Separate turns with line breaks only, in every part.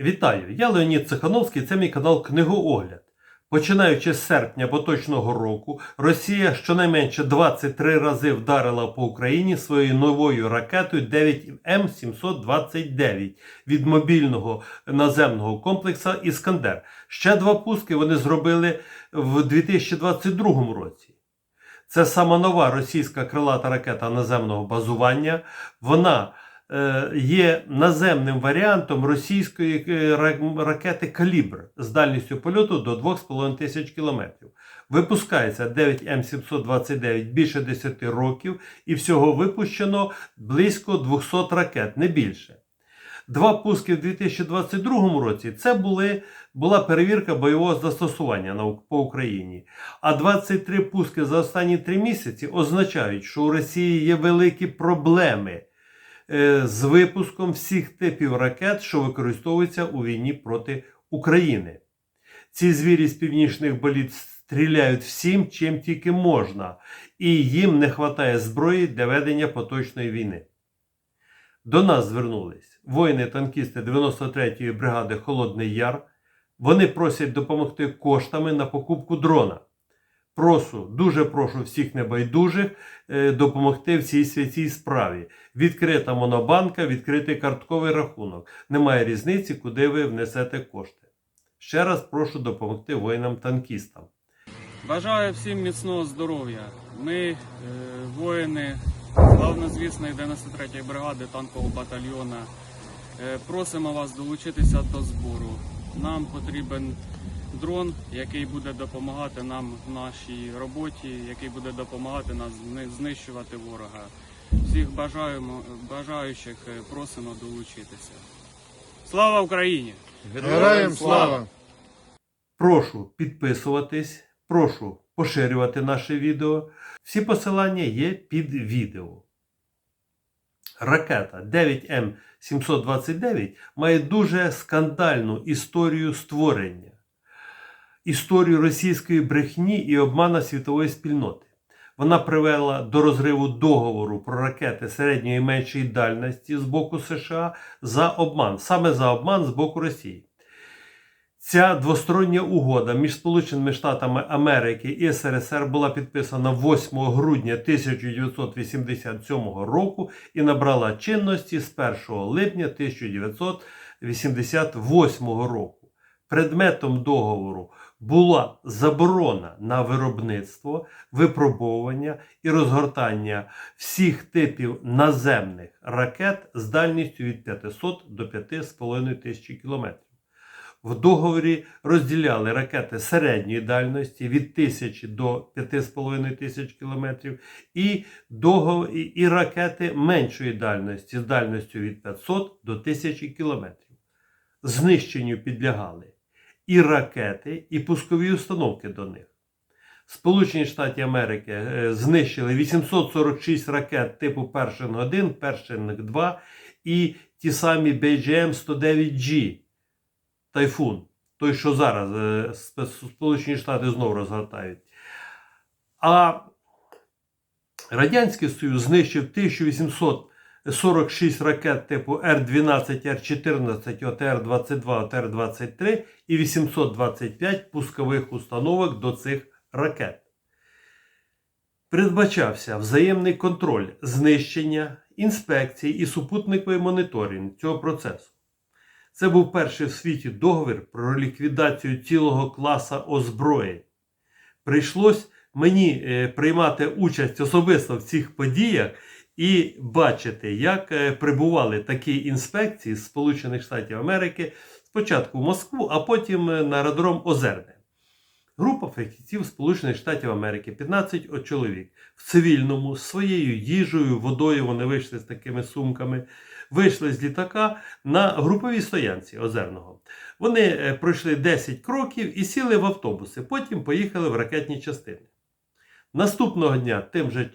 Вітаю! Я Леонід Цехановський, це мій канал Книгоогляд. Починаючи з серпня поточного року, Росія щонайменше 23 рази вдарила по Україні своєю новою ракетою 9М729 від мобільного наземного комплексу Іскандер. Ще два пуски вони зробили в 2022 році. Це сама нова російська крилата ракета наземного базування. Вона є наземним варіантом російської е, ракети Калібр з дальністю польоту до 2,5 тисяч кілометрів. Випускається 9М729 більше 10 років і всього випущено близько 200 ракет, не більше. Два пуски в 2022 році це були, була перевірка бойового застосування на, по Україні. А 23 пуски за останні три місяці означають, що у Росії є великі проблеми е, з випуском всіх типів ракет, що використовуються у війні проти України. Ці звірі з північних боліт стріляють всім, чим тільки можна, і їм не вистачає зброї для ведення поточної війни. До нас звернулись воїни-танкісти 93-ї бригади Холодний Яр. Вони просять допомогти коштами на покупку дрона. Прошу, дуже прошу всіх небайдужих е, допомогти в цій святій справі. Відкрита монобанка, відкритий картковий рахунок. Немає різниці, куди ви внесете кошти. Ще раз прошу допомогти воїнам-танкістам.
Бажаю всім міцного здоров'я. Ми, е, воїни славнозвісної 93-ї бригади танкового батальйона, е, просимо вас долучитися до збору. Нам потрібен дрон, який буде допомагати нам в нашій роботі, який буде допомагати нас знищувати ворога. Всіх бажаємо, бажаючих е, просимо долучитися. Слава Україні!
Героям слава!
Прошу підписуватись, прошу поширювати наше відео. Всі посилання є під відео. Ракета 9М729 має дуже скандальну історію створення, історію російської брехні і обмана світової спільноти. Вона привела до розриву договору про ракети середньої і меншої дальності з боку США за обман, саме за обман з боку Росії. Ця двостороння угода між Сполученими Штатами Америки і СРСР була підписана 8 грудня 1987 року і набрала чинності з 1 липня 1988 року. Предметом договору була заборона на виробництво, випробовування і розгортання всіх типів наземних ракет з дальністю від 500 до 5,5 тисячі кілометрів. В договорі розділяли ракети середньої дальності від 1000 до 5,5 тисяч кілометрів і, догов- і, ракети меншої дальності з дальністю від 500 до 1000 кілометрів. Знищенню підлягали і ракети, і пускові установки до них. Сполучені Штати Америки е, знищили 846 ракет типу Першинг 1, Першинг 2 і ті самі BGM-109G Тайфун, той, що зараз е, Сполучені Штати знову розгортають. А Радянський Союз знищив 1846 ракет типу Р-12, Р-14, ОТР-22, ОТР-23 і 825 пускових установок до цих ракет. Передбачався взаємний контроль знищення, інспекції і супутниковий моніторинг цього процесу. Це був перший в світі договір про ліквідацію цілого класа озброєнь. Прийшлось мені е, приймати участь особисто в цих подіях і бачити, як е, прибували такі інспекції з Сполучених Штатів Америки спочатку в Москву, а потім е, на аеродром Озерне. Група фахівців Сполучених Штатів Америки, 15 чоловік, в цивільному, з своєю їжею, водою вони вийшли з такими сумками, вийшли з літака на груповій стоянці Озерного. Вони е, пройшли 10 кроків і сіли в автобуси, потім поїхали в ракетні частини. Наступного дня тим же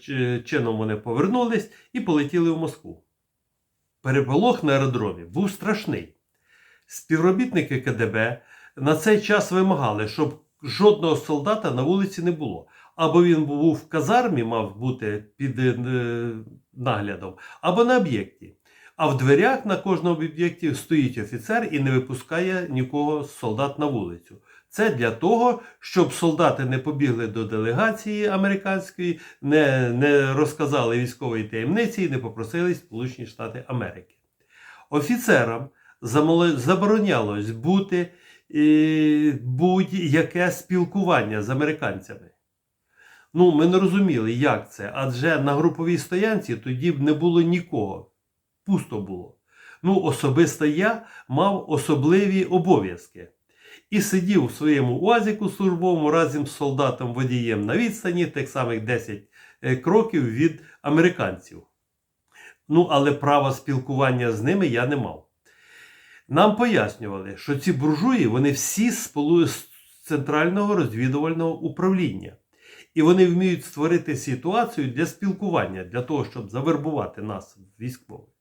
чином вони повернулись і полетіли в Москву. Переполох на аеродромі був страшний. Співробітники КДБ на цей час вимагали, щоб жодного солдата на вулиці не було. Або він був в казармі, мав бути під е, наглядом, або на об'єкті. А в дверях на кожному об'єкті стоїть офіцер і не випускає нікого з солдат на вулицю. Це для того, щоб солдати не побігли до делегації американської, не, не розказали військової таємниці і не попросили Сполучені Штати Америки. Офіцерам заборонялось бути е, будь-яке спілкування з американцями. Ну, ми не розуміли, як це, адже на груповій стоянці тоді б не було нікого. Пусто було. Ну, особисто я мав особливі обов'язки і сидів у своєму уазіку службовому разом з солдатом-водієм на відстані тих самих 10 е, кроків від американців. Ну, але права спілкування з ними я не мав. Нам пояснювали, що ці буржуї вони всі з центрального розвідувального управління. І вони вміють створити ситуацію для спілкування, для того, щоб завербувати нас військових.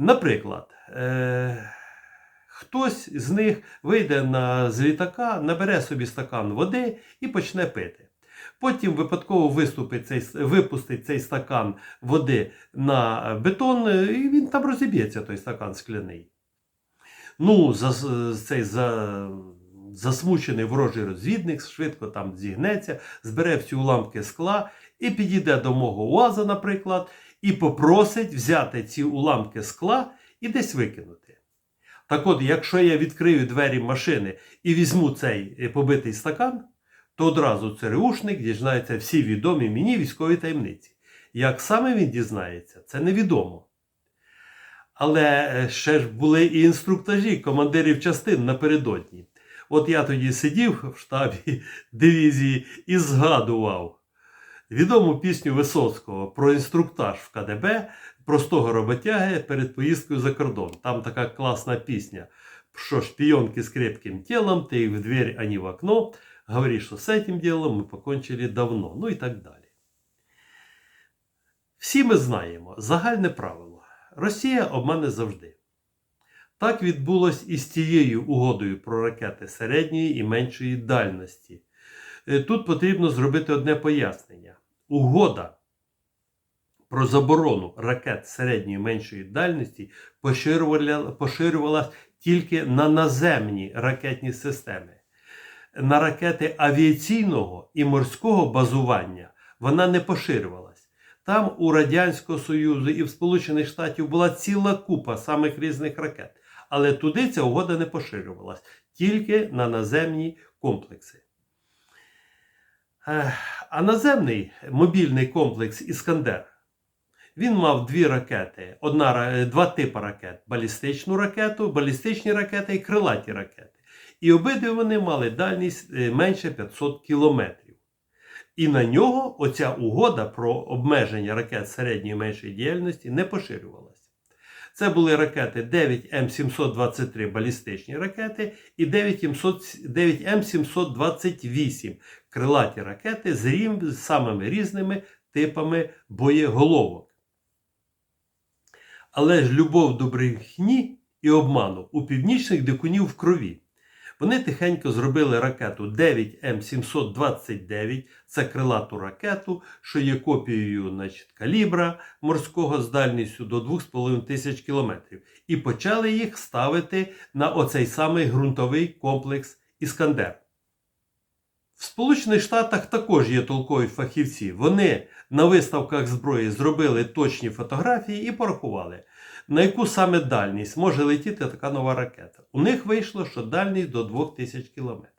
Наприклад, е- хтось з них вийде на, з літака, набере собі стакан води і почне пити. Потім випадково виступить цей, випустить цей стакан води на бетон, е, і він там розіб'ється, той стакан скляний. Ну, за, цей за, засмучений ворожий розвідник швидко там зігнеться, збере всі уламки скла і підійде до мого УАЗа, наприклад, і попросить взяти ці уламки скла і десь викинути. Так от, якщо я відкрию двері машини і візьму цей е, побитий стакан, то одразу ЦРУшник дізнається всі відомі мені військові таємниці. Як саме він дізнається, це невідомо. Але е, ще ж були і інструктажі командирів частин напередодні. От я тоді сидів в штабі дивізії і згадував відому пісню Висоцького про інструктаж в КДБ простого роботяги перед поїздкою за кордон. Там така класна пісня. Що шпионки с крепким телом, ты их в дверь, а не в окно. Говоришь, что с этим делом мы покончили давно. Ну і так далі. Всі ми знаємо загальне правило. Росія обмане завжди. Так відбулось і з тією угодою про ракети середньої і меншої дальності. Е, Тут потрібно зробити одне пояснення. Угода про заборону ракет середньої меншої дальності поширювала- поширювалась тільки на наземні ракетні системи. На ракети авіаційного і морського базування вона не поширювалась. Там у Радянського Союзу і в Сполучених Штатів була ціла купа самих різних ракет. Але туди ця угода не поширювалась, тільки на наземні комплекси. А наземний мобільний комплекс Іскандер він мав дві ракети, одна, два типи ракет: балістичну ракету, балістичні ракети і крилаті ракети. І обидві вони мали дальність е, менше 500 кілометрів. І на нього оця угода про обмеження ракет середньої і меншої діяльності не поширювалася. Це були ракети 9М723 балістичні ракети і 9М728 крилаті ракети з, самими різними типами боєголовок. Але ж любов до брехні і обману у північних дикунів в крові. Вони тихенько зробили ракету 9М729, це крилату ракету, що є копією значить, калібра морського з дальністю до 2,5 тисяч кілометрів, і почали їх ставити на оцей самий ґрунтовий комплекс Іскандер. В Сполучених Штатах також є толкові фахівці. Вони на виставках зброї зробили точні фотографії і порахували, на яку саме дальність може летіти така нова ракета. У них вийшло, що дальність до 2000 кілометрів.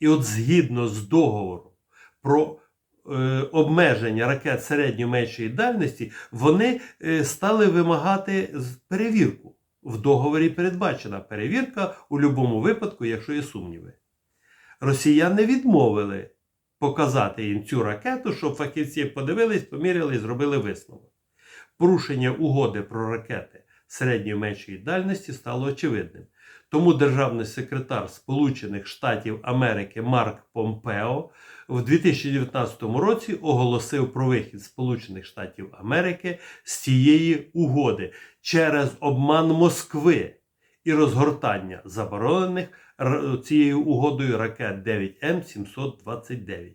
І от згідно з договором про е, обмеження ракет середньої меншої дальності, вони е, стали вимагати перевірку. В договорі передбачена перевірка у будь-якому випадку, якщо є сумніви. Росіяни відмовили показати їм цю ракету, щоб фахівці подивились, поміряли і зробили висновок. Порушення угоди про ракети середньої меншої дальності стало очевидним. Тому державний секретар Сполучених Штатів Америки Марк Помпео в 2019 році оголосив про вихід Сполучених Штатів Америки з цієї угоди через обман Москви і розгортання заборонених цією угодою ракет 9М729.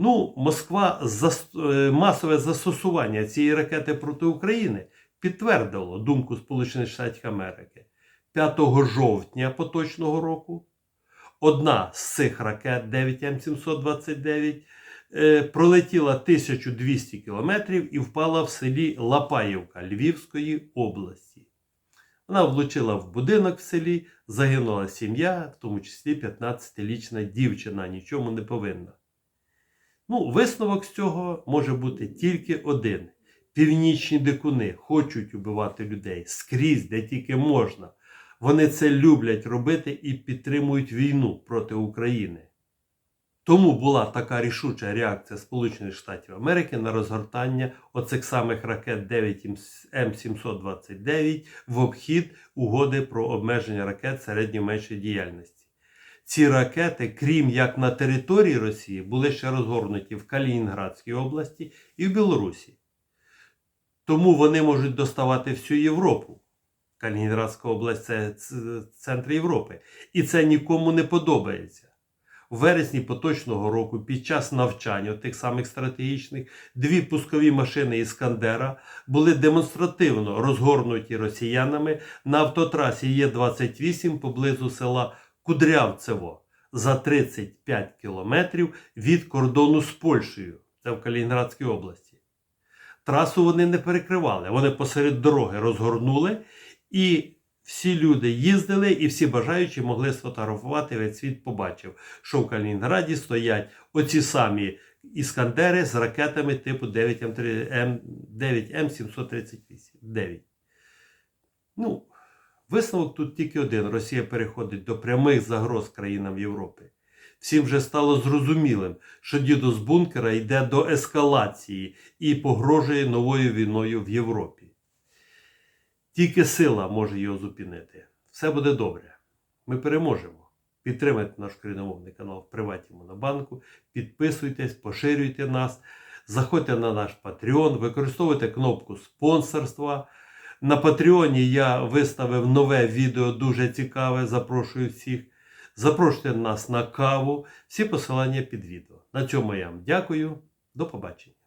Ну, Москва зас- е, масове застосування цієї ракети проти України підтвердило думку Сполучених Штатів Америки. 5 жовтня поточного року одна з цих ракет 9М729 е, пролетіла 1200 кілометрів і впала в селі Лапаївка Львівської області. Вона влучила в будинок в селі, загинула сім'я, в тому числі 15-річна дівчина, нічому не повинна. Ну, висновок з цього може бути тільки один. Північні дикуни хочуть убивати людей скрізь, де тільки можна. Вони це люблять робити і підтримують війну проти України. Тому була така рішуча реакція Сполучених Штатів Америки на розгортання оцих самих ракет 9 М729 в обхід угоди про обмеження ракет середньої меншої діяльності. Ці ракети, крім як на території Росії, були ще розгорнуті в Калінінградській області і в Білорусі. Тому вони можуть доставати всю Європу. Калінінградська область це центр Європи. І це нікому не подобається. У вересні поточного року під час навчання тих самих стратегічних дві пускові машини Іскандера були демонстративно розгорнуті росіянами на автотрасі Є28 поблизу села Кудрявцево за 35 кілометрів від кордону з Польщею. Це в Калінінградській області. Трасу вони не перекривали, вони посеред дороги розгорнули і всі люди їздили, і всі бажаючі могли сфотографувати. Весь світ побачив, що в Калінінграді стоять оці самі іскандери з ракетами типу 9М3М 9М738. 9. Ну, висновок тут тільки один: Росія переходить до прямих загроз країнам Європи. Всім вже стало зрозумілим, що дідо з бункера йде до ескалації і погрожує новою війною в Європі. Тільки сила може його зупинити. Все буде добре. Ми переможемо. Підтримайте наш країномовний канал в Приваті Монобанку, підписуйтесь, поширюйте нас, заходьте на наш Patreon, використовуйте кнопку спонсорства. На Патреоні я виставив нове відео, дуже цікаве. Запрошую всіх. Запрошуйте нас на каву. Всі посилання під відео. На цьому я вам дякую. До побачення.